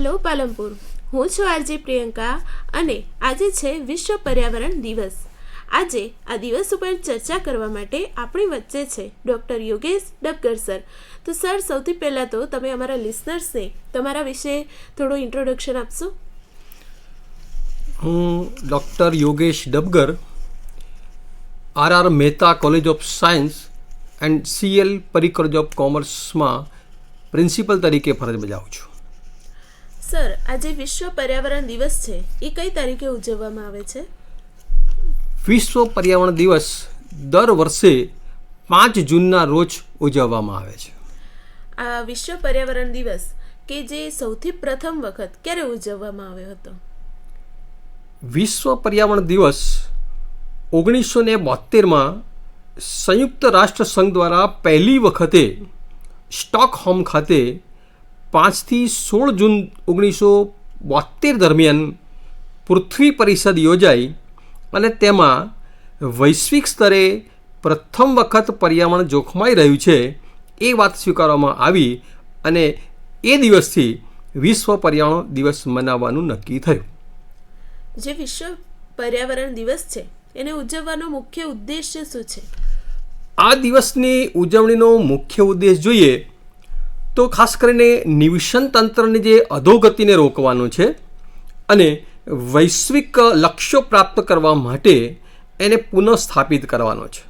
Hello Palanpur. હું છું R G Priyanka અને આજે છે વિશ્વ પર્યાવરણ દિવસ. આજે આ દિવસ ઉપર ચર્ચા કરવા માટે આપણી વચ્ચે છે ડૉક્ટર યોગેશ ડબગર સર. તો સર, સૌથી પહેલાં તો તમે અમારા લિસનર્સને તમારા વિશે થોડું ઇન્ટ્રોડક્શન આપશો? હું doctor Yogesh Dabgar R R Mehta college of science and CL Pari of કોમર્સમાં principal તરીકે ફરજ બજાવું છું. સર આજે વિશ્વ પર્યાવરણ દિવસ છે. એ કઈ તારીખે ઉજવવામાં આવે છે? વિશ્વ પર્યાવરણ દિવસ દર વર્ષે પાંચ જૂનના રોજ ઉજવવામાં આવે છે. આ વિશ્વ પર્યાવરણ દિવસ કે જે સૌથી પ્રથમ વખત ક્યારે ઉજવવામાં આવ્યો હતો? વિશ્વ પર્યાવરણ દિવસ ઓગણીસો ને બોતેરમાં સંયુક્ત રાષ્ટ્ર સંઘ દ્વારા પહેલી વખતે સ્ટોકહોમ ખાતે પાંચથી સોળ જૂન ઓગણીસો બોતેર દરમિયાન પૃથ્વી પરિષદ યોજાઈ અને તેમાં વૈશ્વિક સ્તરે પ્રથમ વખત પર્યાવરણ જોખમાઈ રહ્યું છે એ વાત સ્વીકારવામાં આવી અને એ દિવસથી વિશ્વ પર્યાવરણ દિવસ મનાવવાનું નક્કી થયું. જે વિશ્વ પર્યાવરણ દિવસ છે એને ઉજવવાનો મુખ્ય ઉદ્દેશ્ય શું છે? આ દિવસની ઉજવણીનો મુખ્ય ઉદ્દેશ જોઈએ તો ખાસ કરીને નિવસન તંત્રની જે અધોગતિને રોકવાનું છે અને વૈશ્વિક લક્ષ્યો પ્રાપ્ત કરવા માટે એને પુનઃસ્થાપિત કરવાનો છે.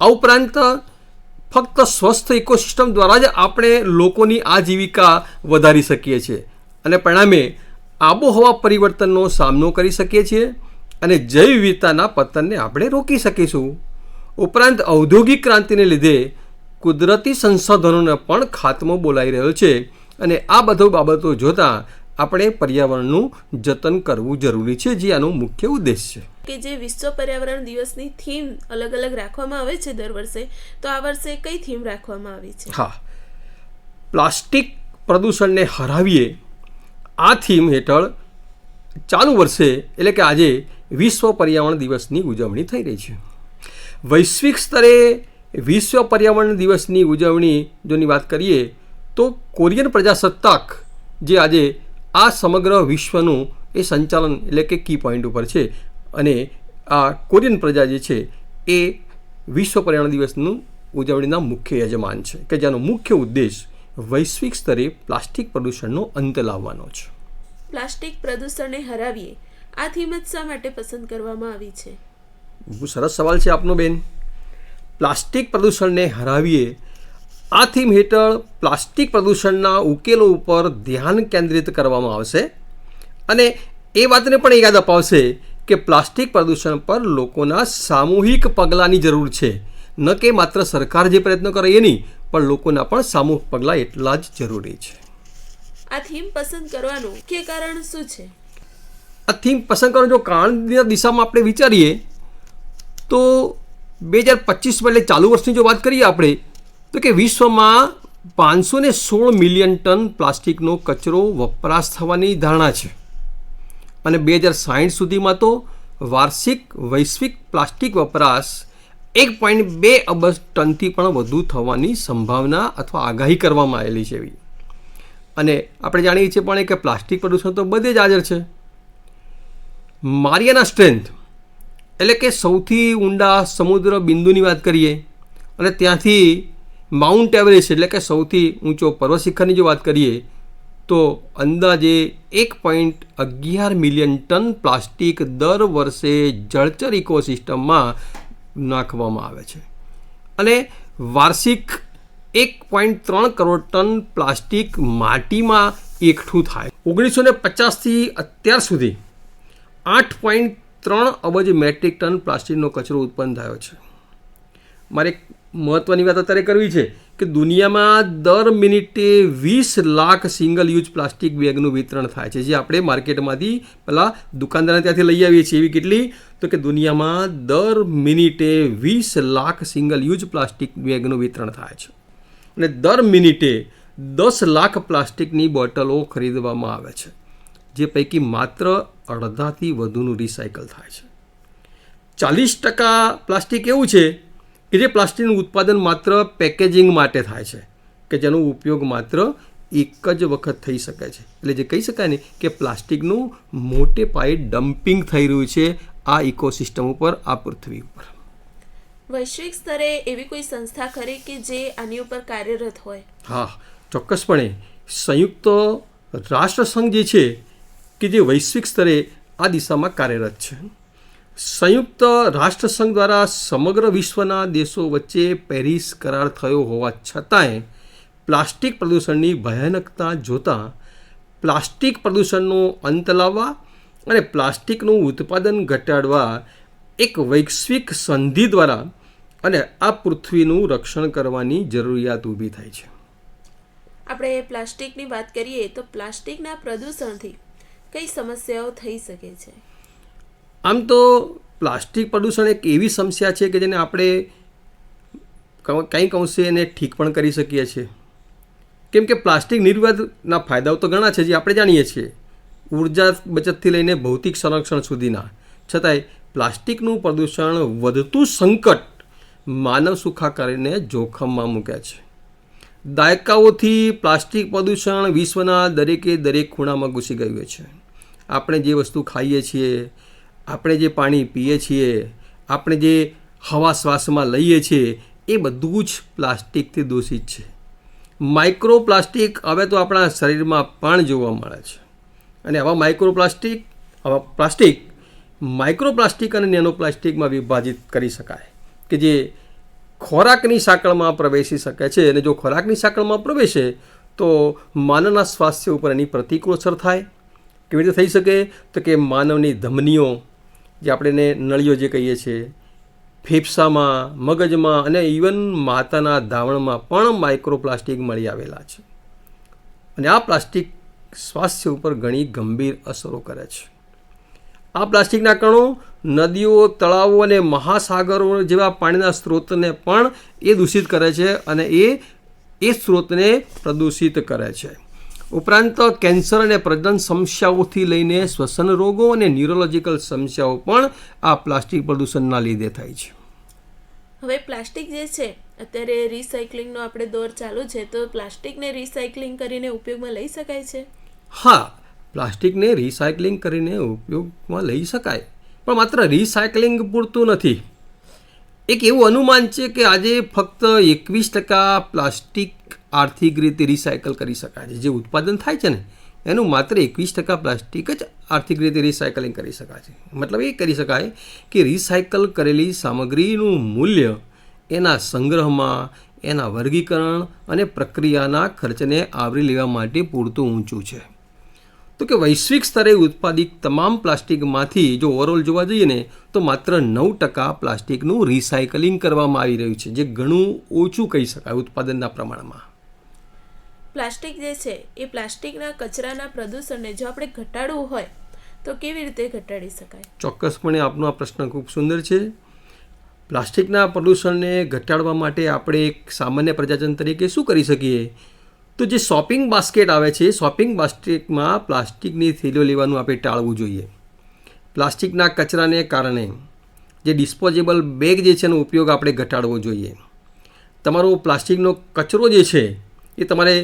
આ ઉપરાંત ફક્ત સ્વસ્થ ઇકોસિસ્ટમ દ્વારા જ આપણે લોકોની આજીવિકા વધારી શકીએ છીએ અને પરિણામે આબોહવા પરિવર્તનનો સામનો કરી શકીએ છીએ અને જૈવ વિવિધતાના પતનને આપણે રોકી શકીશું. ઉપરાંત ઔદ્યોગિક ક્રાંતિને લીધે કુદરતી સંસાધનોને પણ ખાત્મો બોલાઈ રહ્યો છે. અને આ બધો બાબતો જોતાં આપણે પર્યાવરણનું જતન કરવું જરૂરી છે જે આનો મુખ્ય ઉદ્દેશ છે. કે જે વિશ્વ પર્યાવરણ દિવસની થીમ અલગ અલગ રાખવામાં આવે છે દર વર્ષે તો આ વર્ષે કઈ થીમ રાખવામાં આવી છે? હા. પ્લાસ્ટિક પ્રદૂષણને હરાવીએ આ થીમ હેઠળ ચાલુ વર્ષે એટલે કે આજે વિશ્વ પર્યાવરણ દિવસની ઉજવણી થઈ રહી છે. વૈશ્વિક સ્તરે વિશ્વ પર્યાવરણ દિવસની ઉજવણી જોની વાત કરીએ તો કોરિયન પ્રજાસત્તાક જે આજે આ સમગ્ર વિશ્વનું એ સંચાલન એટલે કે કી પોઈન્ટ ઉપર છે. અને આ કોરિયન પ્રજા જે છે એ વિશ્વ પર્યાવરણ દિવસનું ઉજવણીના મુખ્ય યજમાન છે કે જેનો મુખ્ય ઉદ્દેશ વૈશ્વિક સ્તરે પ્લાસ્ટિક પ્રદૂષણનો અંત લાવવાનો છે. પ્લાસ્ટિક પ્રદૂષણને હરાવીએ આ થીમ જ શા માટે પસંદ કરવામાં આવી છે? બહુ સરસ સવાલ છે આપનો બેન. પ્લાસ્ટિક પ્રદૂષણને હરાવીએ આ થીમ હેઠળ પ્લાસ્ટિક પ્રદૂષણના ઉકેલો ઉપર ધ્યાન કેન્દ્રિત કરવામાં આવશે. અને એ વાતને પણ યાદ અપાવશે કે પ્લાસ્ટિક પ્રદૂષણ પર લોકોના સામૂહિક પગલાંની જરૂર છે. ન કે માત્ર સરકાર જે પ્રયત્નો કરે એ નહીં પણ લોકોના પણ સામૂહિક પગલાં એટલા જ જરૂરી છે. આ થીમ પસંદ કરવાનું મુખ્ય કારણ શું છે? આ થીમ પસંદ કરવાનું જો કારણની દિશામાં આપણે વિચારીએ તો બે હજાર પચીસમાં એટલે ચાલુ વર્ષની જો વાત કરીએ આપણે, તો કે વિશ્વમાં પાંચસો ને સોળ મિલિયન ટન પ્લાસ્ટિકનો કચરો વપરાશ થવાની ધારણા છે. અને બે હજાર સાઠ સુધીમાં તો વાર્ષિક વૈશ્વિક પ્લાસ્ટિક વપરાશ એક પોઈન્ટ બે અબજ ટનથી પણ વધુ થવાની સંભાવના અથવા આગાહી કરવામાં આવેલી છે એવી. અને આપણે જાણીએ છીએ પણ કે પ્લાસ્ટિક પ્રદૂષણ તો બધે જ હાજર છે. મારિયાના સ્ટ્રેન્થ એટલે કે સૌથી ઊંડા સમુદ્ર બિંદુની વાત કરીએ, અને ત્યાંથી માઉન્ટ એવરેસ્ટ એટલે કે સૌથી ઊંચો પર્વત શિખરની જો વાત કરીએ, તો અંદાજે એક પોઈન્ટ અગિયાર મિલિયન ટન પ્લાસ્ટિક દર વર્ષે જળચર ઇકોસિસ્ટમમાં નાખવામાં આવે છે. અને વાર્ષિક એક પોઈન્ટ ત્રણ કરોડ ટન પ્લાસ્ટિક માટીમાં એકઠું થાય. ઓગણીસો ને પચાસથી અત્યાર સુધી આઠ પોઈન્ટ ત્રણ અબજ મેટ્રિક ટન પ્લાસ્ટિકનો કચરો ઉત્પન્ન થયો છે. મારે એક મહત્ત્વની વાત અત્યારે કરવી છે કે દુનિયામાં દર મિનિટે વીસ લાખ સિંગલ યુઝ પ્લાસ્ટિક બેગનું વિતરણ થાય છે. જે આપણે માર્કેટમાંથી પેલા દુકાનદારને ત્યાંથી લઈ આવીએ છીએ એવી કેટલી? તો કે દુનિયામાં દર મિનિટે વીસ લાખ સિંગલ યુઝ પ્લાસ્ટિક બેગનું વિતરણ થાય છે. અને દર મિનિટે દસ લાખ પ્લાસ્ટિકની બોટલો ખરીદવામાં આવે છે. જે પૈકી માત્ર અડધાથી વધુનું રિસાયકલ થાય છે. ચાલીસ ટકા પ્લાસ્ટિક એવું છે કે જે પ્લાસ્ટિકનું ઉત્પાદન માત્ર પેકેજિંગ માટે થાય છે કે જેનો ઉપયોગ માત્ર એક જ વખત થઈ શકે છે. એટલે જે કહી શકાય ને કે પ્લાસ્ટિકનું મોટે પાયે ડમ્પિંગ થઈ રહ્યું છે આ ઇકોસિસ્ટમ ઉપર આ પૃથ્વી ઉપર. વૈશ્વિક સ્તરે એવી કોઈ સંસ્થા ખરી કે જે આની ઉપર કાર્યરત હોય? હા ચોક્કસપણે. સંયુક્ત રાષ્ટ્રસંઘ જે છે કે જે વૈશ્વિક સ્તરે આ દિશામાં કાર્યરત છે. સંયુક્ત રાષ્ટ્રસંઘ દ્વારા સમગ્ર વિશ્વના દેશો વચ્ચે પેરિસ કરાર થયો હોવા છતાંય પ્લાસ્ટિક પ્રદૂષણની ભયાનકતા જોતાં પ્લાસ્ટિક પ્રદૂષણનો અંત લાવવા અને પ્લાસ્ટિકનું ઉત્પાદન ઘટાડવા એક વૈશ્વિક સંધિ દ્વારા અને આ પૃથ્વીનું રક્ષણ કરવાની જરૂરિયાત ઊભી થાય છે. આપણે પ્લાસ્ટિકની વાત કરીએ તો પ્લાસ્ટિકના પ્રદૂષણથી કઈ સમસ્યાઓ થઈ શકે છે? આમ તો પ્લાસ્ટિક પ્રદૂષણ એક એવી સમસ્યા છે કે જેને આપણે કંઈક અંશે એને ઠીક પણ કરી શકીએ છીએ કેમ કે પ્લાસ્ટિક નિર્વાદના ફાયદાઓ તો ઘણા છે જે આપણે જાણીએ છીએ. ઊર્જા બચતથી લઈને ભૌતિક સંરક્ષણ સુધીના. છતાંય પ્લાસ્ટિકનું પ્રદૂષણ વધતું સંકટ માનવ સુખાકારીને જોખમમાં મૂક્યા છે. દાયકાઓથી પ્લાસ્ટિક પ્રદૂષણ વિશ્વના દરેકે દરેક ખૂણામાં ઘૂસી ગયું છે. આપણે જે વસ્તુ ખાઈએ છીએ, આપણે જે પાણી પીએ છીએ, આપણે જે હવા શ્વાસમાં લઈએ છીએ, એ બધું જ પ્લાસ્ટિકથી દૂષિત છે. માઇક્રો પ્લાસ્ટિક હવે તો આપણા શરીરમાં પણ જોવા મળે છે. અને આવા માઇક્રો પ્લાસ્ટિક આવા પ્લાસ્ટિક માઇક્રો પ્લાસ્ટિક અને નેનો પ્લાસ્ટિકમાં વિભાજિત કરી શકાય કે જે ખોરાકની સાંકળમાં પ્રવેશી શકે છે. અને જો ખોરાકની સાંકળમાં પ્રવેશે, તો માનવના સ્વાસ્થ્ય ઉપર એની પ્રતિકૂળ અસર થાય કેવી રીતે થઈ શકે? તો કે માનવની ધમનીઓ, જે આપણે નળીઓ જે કહીએ છીએ, ફેફસામાં, મગજમાં અને ઇવન માતાના ધાવણમાં પણ માઇક્રોપ્લાસ્ટિક મળી આવેલા છે. અને આ પ્લાસ્ટિક સ્વાસ્થ્ય ઉપર ઘણી ગંભીર અસરો કરે છે. આ પ્લાસ્ટિકના કણો નદીઓ, તળાવો અને મહાસાગરો જેવા પાણીના સ્ત્રોતને પણ એ દૂષિત કરે છે અને એ એ સ્ત્રોતને પ્રદૂષિત કરે છે. ઉપરાંત કેન્સર અને પ્રજનન સમસ્યાઓથી લઈને શ્વસન રોગો અને ન્યુરોલોજીકલ સમસ્યાઓ પણ આ પ્લાસ્ટિક પ્રદૂષણના લીધે થાય છે. હવે પ્લાસ્ટિક જે છે અત્યારે રિસાયકલિંગનો આપણે દોર ચાલુ છે તો પ્લાસ્ટિકને રિસાયકલિંગ કરીને ઉપયોગમાં લઈ શકાય છે? હા પ્લાસ્ટિકને રિસાયકલિંગ કરીને ઉપયોગમાં લઈ શકાય પણ માત્ર રિસાયકલિંગ પૂરતું નથી. એક એવું અનુમાન છે કે આજે ફક્ત એકવીસ ટકા પ્લાસ્ટિક આર્થિક રીતે રિસાયકલ કરી શકાય છે. જે ઉત્પાદન થાય છે ને, એનું માત્ર એકવીસ ટકા પ્લાસ્ટિક જ આર્થિક રીતે રિસાયકલિંગ કરી શકાય છે. મતલબ એ કરી શકાય કે રિસાયકલ કરેલી સામગ્રીનું મૂલ્ય એના સંગ્રહમાં, એના વર્ગીકરણ અને પ્રક્રિયાના ખર્ચને આવરી લેવા માટે પૂરતું ઊંચું છે. તો કે વૈશ્વિક સ્તરે ઉત્પાદિત તમામ પ્લાસ્ટિકમાંથી જો ઓવરઓલ જોવા જઈએ ને, તો માત્ર નવ ટકા પ્લાસ્ટિકનું રિસાયકલિંગ કરવામાં આવી રહ્યું છે. જે ઘણું ઓછું કહી શકાય ઉત્પાદનના પ્રમાણમાં. પ્લાસ્ટિક જે છે, એ પ્લાસ્ટિકના કચરાના પ્રદૂષણને જો આપણે ઘટાડવું હોય, તો કેવી રીતે ઘટાડી શકાય? ચોક્કસપણે આપનો આ પ્રશ્ન ખૂબ સુંદર છે. પ્લાસ્ટિકના પ્રદૂષણને ઘટાડવા માટે આપણે એક સામાન્ય પ્રજાજન તરીકે શું કરી શકીએ? તો જે શોપિંગ બાસ્કેટ આવે છે, શોપિંગ બાસ્કેટમાં પ્લાસ્ટિકની થેલીઓ લેવાનું આપણે ટાળવું જોઈએ. પ્લાસ્ટિકના કચરાને કારણે જે ડિસ્પોઝેબલ બેગ જે છે, એનો ઉપયોગ આપણે ઘટાડવો જોઈએ. તમારો પ્લાસ્ટિકનો કચરો જે છે, એ તમારે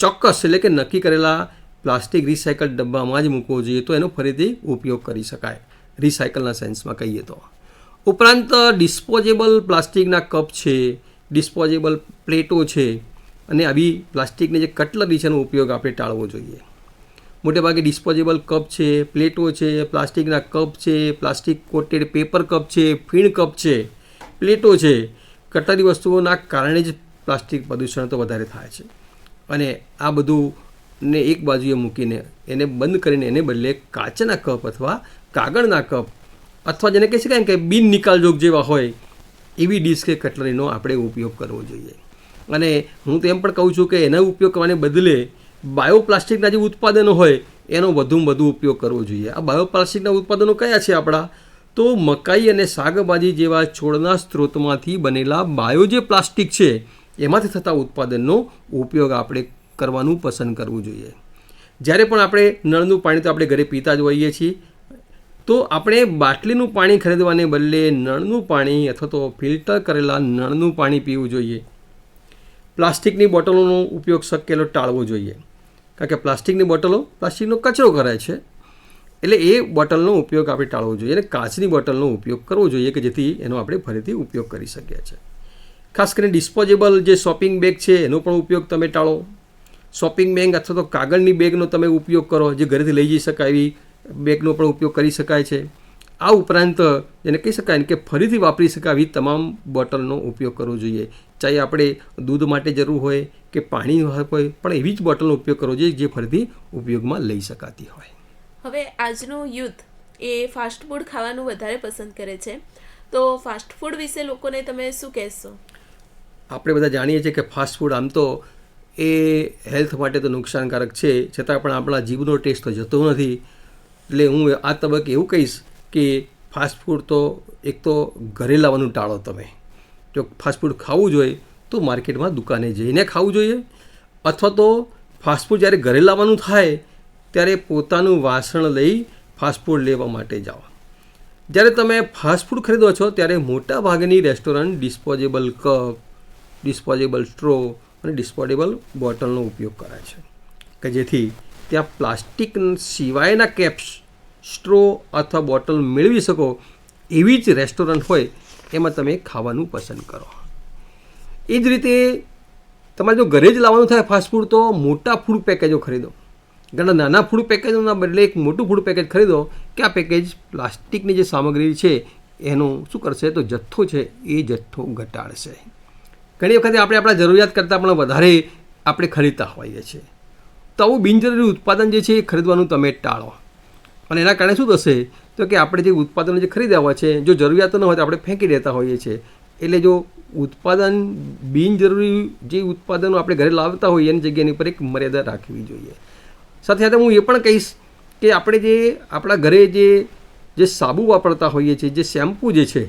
ચોક્કસ, એટલે કે નક્કી કરેલા પ્લાસ્ટિક રિસાયકલ ડબ્બામાં જ મૂકવો જોઈએ તો એનો ફરીથી ઉપયોગ કરી શકાય. રિસાયકલના સેન્સમાં કહીએ તો. ઉપરાંત ડિસ્પોઝેબલ પ્લાસ્ટિકના કપ છે ડિસ્પોઝેબલ પ્લેટો છે, અને આવી પ્લાસ્ટિકની જે કટલરી છે એનો ઉપયોગ આપણે ટાળવો જોઈએ. મોટેભાગે ડિસ્પોઝેબલ કપ છે, પ્લેટો છે, પ્લાસ્ટિકના કપ છે, પ્લાસ્ટિક કોટેડ પેપર કપ છે, ફીણ કપ છે, પ્લેટો છે. કટરી વસ્તુઓના કારણે જ પ્લાસ્ટિક પ્રદૂષણ તો વધારે થાય છે. અને આ બધું ને એક બાજુએ મૂકીને એને બંધ કરીને એને બદલે કાચના કપ અથવા કાગળના કપ અથવા જેને કહી શકાય કે બિન નિકાલજોગ જેવા હોય, એવી ડીશ કે કટલરીનો આપણે ઉપયોગ કરવો જોઈએ. અને હું તો એમ પણ કહું છું કે એનો ઉપયોગ કરવાને બદલે બાયોપ્લાસ્ટિકના જે ઉત્પાદનો હોય, એનો વધુમાં વધુ ઉપયોગ કરવો જોઈએ. આ બાયોપ્લાસ્ટિકના ઉત્પાદનો કયા છે આપણા? તો મકાઈ અને શાકભાજી જેવા છોડના સ્ત્રોતમાંથી બનેલા બાયો જે પ્લાસ્ટિક છે એમાંથી થતા ઉત્પાદનનો ઉપયોગ આપણે કરવાનું પસંદ કરવું જોઈએ. જ્યારે પણ આપણે નળનું પાણી તો આપણે ઘરે પીતા જ હોઈએ છીએ, તો આપણે બાટલીનું પાણી ખરીદવાને બદલે નળનું પાણી અથવા તો ફિલ્ટર કરેલા નળનું પાણી પીવું જોઈએ. પ્લાસ્ટિકની બોટલોનો ઉપયોગ શક્ય ટાળવો જોઈએ. કારણ કે પ્લાસ્ટિકની બોટલો પ્લાસ્ટિકનો કચરો કરે છે, એટલે એ બોટલનો ઉપયોગ આપણે ટાળવો જોઈએ અને કાચની બોટલનો ઉપયોગ કરવો જોઈએ કે જેથી એનો આપણે ફરીથી ઉપયોગ કરી શકીએ છીએ. ખાસ કરીને ડિસ્પોઝેબલ જે શોપિંગ બેગ છે, એનો પણ ઉપયોગ તમે ટાળો. શોપિંગ બેગ અથવા તો કાગળની બેગનો તમે ઉપયોગ કરો, જે ઘરેથી લઈ જઈ શકાય એવી બેગનો પણ ઉપયોગ કરી શકાય છે. આ ઉપરાંત એને કહી શકાય ને કે ફરીથી વાપરી શકાય એવી તમામ બોટલનો ઉપયોગ કરવો જોઈએ. ચાહે આપણે દૂધ માટે જરૂર હોય કે પાણી હોય પણ એવી જ બોટલનો ઉપયોગ કરવો જોઈએ જે ફરીથી ઉપયોગમાં લઈ શકાતી હોય. હવે આજનું યુથ એ ફાસ્ટ ફૂડ ખાવાનું વધારે પસંદ કરે છે. તો ફાસ્ટ ફૂડ વિશે લોકોને તમે શું કહેશો? આપણે બધા જાણીએ છીએ કે ફાસ્ટ ફૂડ આમ તો એ હેલ્થ માટે તો નુકસાનકારક છે, છતાં પણ આપણા જીભનો ટેસ્ટ તો જતો નથી. એટલે હું આ તબક્કે એવું કહીશ કે ફાસ્ટ ફૂડ તો એક તો ઘરે લાવવાનું ટાળો તમે. જો ફાસ્ટ ફૂડ ખાવું જોઈએ, તો માર્કેટમાં દુકાને જઈને ખાવું જોઈએ. અથવા તો ફાસ્ટ ફૂડ જ્યારે ઘરે લાવવાનું થાય, ત્યારે પોતાનું વાસણ લઈ ફાસ્ટ ફૂડ લેવા માટે જાઓ. જ્યારે તમે ફાસ્ટ ફૂડ ખરીદો છો, ત્યારે મોટા ભાગની restaurant disposable cup disposable straw અને ડિસ્પોઝેબલ બોટલનો ઉપયોગ કરે છે. કે જેથી ત્યાં પ્લાસ્ટિક સિવાયના કેપ્સ, સ્ટ્રો અથવા બોટલ મેળવી શકો એવી જ રેસ્ટોરન્ટ હોય એમાં તમે ખાવાનું પસંદ કરો. એ જ રીતે તમારે જો ઘરે જ લાવવાનું થાય ફાસ્ટફૂડ તો મોટા ફૂડ પેકેજો ખરીદો. ઘણા નાના ફૂડ પેકેજોના બદલે એક મોટું ફૂડ પેકેજ ખરીદો, કે આ પેકેજ પ્લાસ્ટિકની જે સામગ્રી છે, એનું શું કરશે? તો જથ્થો છે, એ જથ્થો ઘટાડશે. ઘણી વખતે આપણે આપણા જરૂરિયાત કરતાં પણ વધારે આપણે ખરીદતા હોઈએ છીએ. તો આવું બિનજરૂરી ઉત્પાદન જે છે એ ખરીદવાનું તમે ટાળો. અને એના કારણે શું થશે? તો કે આપણે જે ઉત્પાદનો જે ખરીદ્યા હોય છે, જો જરૂરિયાત ન હોય તો આપણે ફેંકી દેતા હોઈએ છીએ. એટલે જો ઉત્પાદન બિનજરૂરી જે ઉત્પાદનો આપણે ઘરે લાવતા હોઈએ, એની જગ્યાની ઉપર એક મર્યાદા રાખવી જોઈએ. સાથે સાથે હું એ પણ કહીશ કે આપણે જે આપણા ઘરે જે જે સાબુ વાપરતા હોઈએ છીએ, જે શેમ્પૂ જે છે,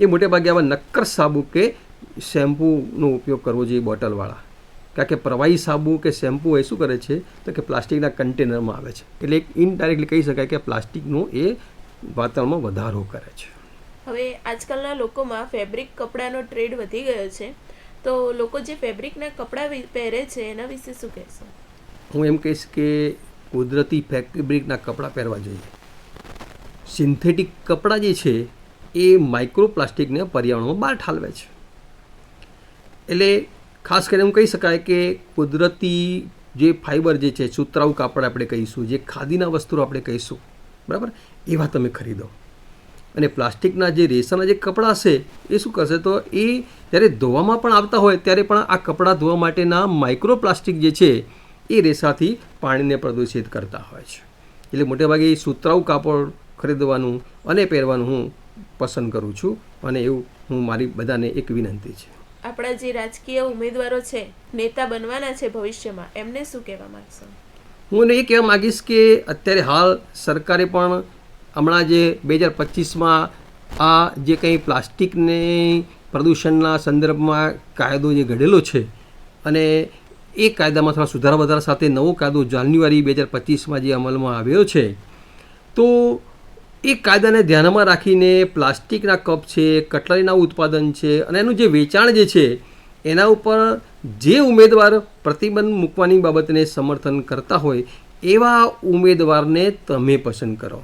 એ મોટે ભાગે આવા નક્કર સાબુ કે શેમ્પૂનો ઉપયોગ કરવો જોઈએ બોટલવાળા. કારણ કે પ્રવાહી સાબુ કે શેમ્પૂ એ શું કરે છે? તો કે પ્લાસ્ટિકના કન્ટેનરમાં આવે છે. એટલે એક ઇનડાયરેક્ટલી કહી શકાય કે પ્લાસ્ટિકનો એ વાતાવરણમાં વધારો કરે છે. હવે આજકાલના લોકોમાં ફેબ્રિક કપડાનો ટ્રેડ વધી ગયો છે. તો લોકો જે ફેબ્રિકના કપડાં પહેરે છે એના વિશે શું કહેશો? હું એમ કહીશ કે કુદરતી ફેબ્રિકના કપડાં પહેરવા જોઈએ. સિન્થેટિક કપડાં જે છે એ માઇક્રોપ્લાસ્ટિકને પર્યાવરણમાં બહાર ઠાલવે છે. એટલે ખાસ કરીને એમ કહી શકાય કે કુદરતી જે ફાઇબર જે છે, સુતરાઉ કાપડ આપણે કહીશું, જે ખાદીના વસ્તુઓ આપણે કહીશું, બરાબર? એવા તમે ખરીદો. અને પ્લાસ્ટિકના જે રેસાના જે કપડાં છે, એ શું કરશે તો એ જ્યારે ધોવામાં પણ આવતા હોય, ત્યારે પણ આ કપડાં ધોવા માટેના માઇક્રો પ્લાસ્ટિક જે છે, એ રેસાથી પાણીને પ્રદૂષિત કરતા હોય છે. એટલે મોટેભાગે એ સુતરાઉ કાપડ ખરીદવાનું અને પહેરવાનું હું પસંદ કરું છું અને એવું હું મારી બધાને એક વિનંતી છે. આપણા જે રાજકીય ઉમેદવારો છે, નેતા બનવાના છે ભવિષ્યમાં, એમને શું કહેવા માંગશો? હું એ કહેવા માગીશ કે અત્યારે હાલ સરકારે પણ હમણાં જે બે હજાર પચીસમાં આ જે કંઈ પ્લાસ્ટિકને પ્રદૂષણના સંદર્ભમાં કાયદો જે ઘડેલો છે અને એ કાયદામાં થોડા સુધારા વધારા સાથે નવો કાયદો જાન્યુઆરી બે હજાર પચીસમાં જે અમલમાં આવ્યો છે, તો એ કાયદાને ધ્યાનમાં રાખીને પ્લાસ્ટિકના કપ છે, કટલરીના ઉત્પાદન છે અને એનું જે વેચાણ જે છે, એના ઉપર જે ઉમેદવાર પ્રતિબંધ મૂકવાની બાબતને સમર્થન કરતા હોય, એવા ઉમેદવારને તમે પસંદ કરો.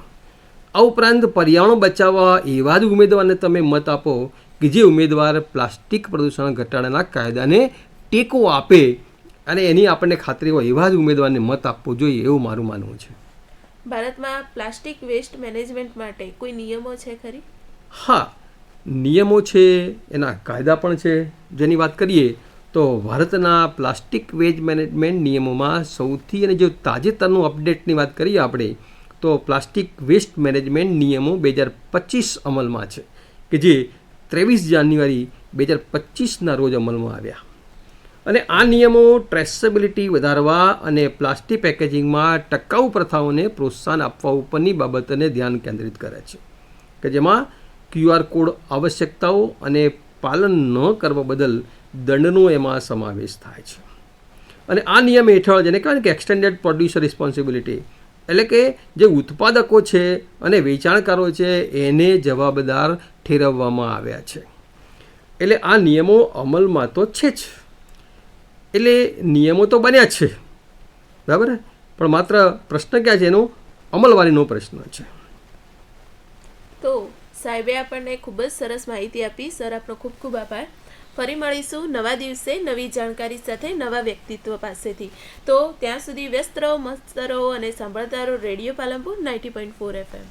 આ ઉપરાંત પર્યાવરણ બચાવવા એવા જ ઉમેદવારને તમે મત આપો કે જે ઉમેદવાર પ્લાસ્ટિક પ્રદૂષણ ઘટાડાના કાયદાને ટેકો આપે અને એની આપણને ખાતરી હોય એવા જ ઉમેદવારને મત આપવો જોઈએ એવું મારું માનવું છે. ભારતમાં પ્લાસ્ટિક વેસ્ટ મેનેજમેન્ટ માટે કોઈ નિયમો છે ખરી? હા, નિયમો છે, એના કાયદા પણ છે. જેની વાત કરીએ તો ભારતના પ્લાસ્ટિક વેજ મેનેજમેન્ટ નિયમોમાં સૌથી અને જો તાજેતરનું અપડેટની વાત કરીએ આપણે, તો પ્લાસ્ટિક વેસ્ટ મેનેજમેન્ટ નિયમો બે હજાર પચીસ અમલમાં છે, કે જે ત્રેવીસ જાન્યુઆરી બે હજાર પચીસના રોજ અમલમાં આવ્યા. અને આ નિયમો ટ્રેસેબિલિટી વધારવા અને પ્લાસ્ટિક પેકેજિંગમાં ટકાઉ પ્રથાઓને પ્રોત્સાહન આપવા ઉપરની બાબતને ધ્યાન કેન્દ્રિત કરે છે. કે જેમાં ક્યુઆર કોડ આવશ્યકતાઓ અને પાલન ન કરવા બદલ દંડનો એમાં સમાવેશ થાય છે. અને આ નિયમ હેઠળ જેને કહેવાય કે એક્સટેન્ડેડ પ્રોડ્યુસર રિસ્પોન્સિબિલિટી એટલે કે જે ઉત્પાદકો છે અને વેચાણકારો છે એને જવાબદાર ઠેરવવામાં આવ્યા છે. એટલે આ નિયમો અમલમાં તો છે જ. એટલે નિયમો તો બન્યા જ છે. બરાબર પણ માત્ર પ્રશ્ન ક્યાં છે? એનો અમલવારીનો પ્રશ્ન છે. તો સાહેબે આપણને ખૂબ જ સરસ માહિતી આપી. સર, આપનો ખૂબ ખૂબ આભાર. ફરી મળીશું નવા દિવસે નવી જાણકારી સાથે નવા વ્યક્તિત્વ પાસેથી. તો ત્યાં સુધી વ્યસ્ત રહો, મસ્ત રહો અને સાંભળતા રહો radio Palanpur ninety point four FM